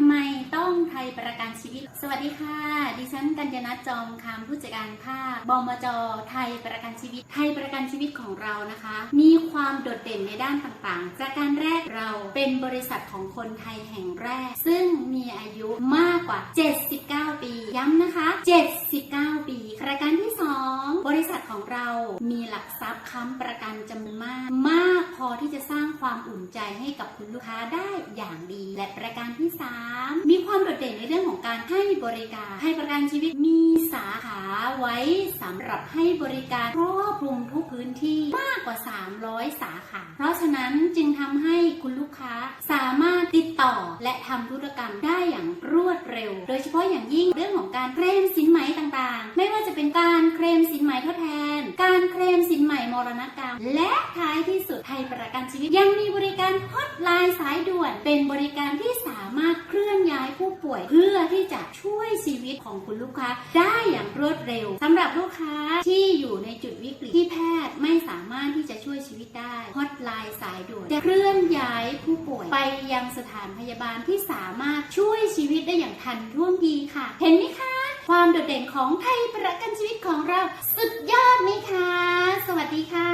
ทำไมต้องไทยประกันชีวิต สวัสดีค่ะ ดิฉันกัญญนัทจอมคำผู้จัดการภาคบมจ ไทยประกันชีวิต ไทยประกันชีวิตของเรานะคะ มีความโดดเด่นในด้านต่างๆประการแรกเราเป็นบริษัทของคนไทยแห่งแรก ซึ่งมีอายุมากกว่า 79 ปี ย้ำนะคะ 79 ปีประการที่ 2 บริษัทของเรามีหลักทรัพย์ค้ำประกันจำนวนมากมาก พอที่จะสร้างความอุ่นใจให้กับคุณลูกค้าได้อย่างดี และประการที่ 3 มีความโดดเด่นในเรื่องของการให้บริการให้ประกันชีวิตมีสาขาไว้สำหรับให้บริการครอบคลุมทุกพื้นที่มากกว่า 300 สาขา เพราะฉะนั้นจึงทำให้คุณลูกค้าสามารถติดต่อและทำธุรกรรมได้อย่างรวดเร็ว โดยเฉพาะอย่างยิ่งเรื่องของการเคลมสินไหมต่างๆ ไม่ว่าจะเป็นการเคลมสินไหมทดแทน รณกรรม และท้ายที่สุดไทยประกันชีวิต ยังมีบริการฮอตไลน์สายด่วน เป็นบริการที่สามารถเคลื่อนย้ายผู้ป่วย เพื่อที่จะช่วยชีวิตของคุณลูกค้า ได้อย่างรวดเร็วสำหรับลูกค้าที่อยู่ในจุดวิกฤตที่แพทย์ไม่สามารถที่จะช่วยชีวิตได้ฮอตไลน์สายด่วนจะเคลื่อนย้ายผู้ป่วย ไปยังสถานพยาบาลที่สามารถช่วยชีวิตได้อย่างทันท่วงทีค่ะ เห็นไหมคะ ความโดดเด่นของไทยประกันชีวิตของเรา สุ